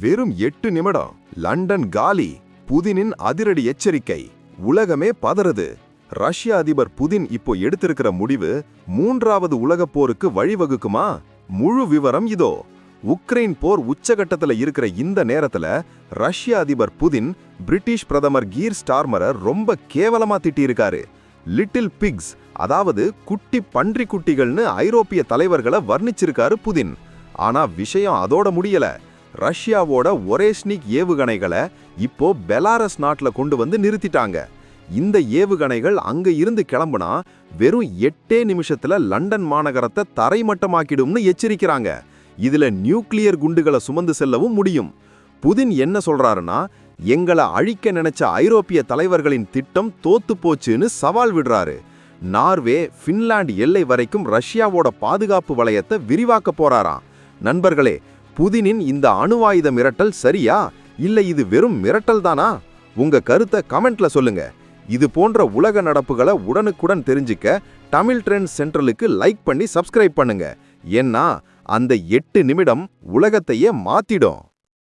வெறும் எட்டு நிமிடம். லண்டன் காலி புதினின் அதிரடி எச்சரிக்கை உலகமே பதறுது. ரஷ்ய அதிபர் புதின் இப்போ எடுத்திருக்கிற முடிவு மூன்றாவது உலகப் போருக்கு வழிவகுக்குமா? முழு விவரம் இதோ. உக்ரைன் போர் உச்சகட்டத்தில் இருக்கிற இந்த நேரத்துல ரஷ்ய அதிபர் புதின் பிரிட்டிஷ் பிரதமர் கீர் ஸ்டார்மரை ரொம்ப கேவலமா திட்டியிருக்காரு. லிட்டில் பிக்ஸ் அதாவது குட்டி பன்றி குட்டிகள்னு ஐரோப்பிய தலைவர்களை வர்ணிச்சிருக்காரு புதின். ஆனா விஷயம் அதோட முடியல. ரஷ்யாவோட ஒரேஸ்னிக் ஏவுகணைகளை இப்போ பெலாரஸ் நாட்டில் கொண்டு வந்து நிறுத்திட்டாங்க. இந்த ஏவுகணைகள் அங்க இருந்து கிளம்புனா வெறும் எட்டே நிமிஷத்துல லண்டன் மாநகரத்தை தரைமட்டமாக்கிடும்னு எச்சரிக்கிறாங்க. இதுல நியூக்ளியர் குண்டுகளை சுமந்து செல்லவும் முடியும். புதின் என்ன சொல்றாருன்னா எங்களை அழிக்க நினைச்ச ஐரோப்பிய தலைவர்களின் திட்டம் தோத்து போச்சுன்னு சவால் விடுறாரு. நார்வே ஃபின்லாண்ட் எல்லை வரைக்கும் ரஷ்யாவோட பாதுகாப்பு வளையத்தை விரிவாக்க போறாராம். நண்பர்களே புதினின் இந்த அணுவாயுத மிரட்டல் சரியா? இல்லை இது வெறும் மிரட்டல் தானா? உங்க கருத்தை கமெண்ட்ல சொல்லுங்க. இது போன்ற உலக நடப்புகளை உடனுக்குடன் தெரிஞ்சுக்க தமிழ் ட்ரெண்ட் சென்ட்ரலுக்கு லைக் பண்ணி சப்ஸ்கிரைப் பண்ணுங்க. ஏன்னா அந்த எட்டு நிமிடம் உலகத்தையே மாத்திடும்.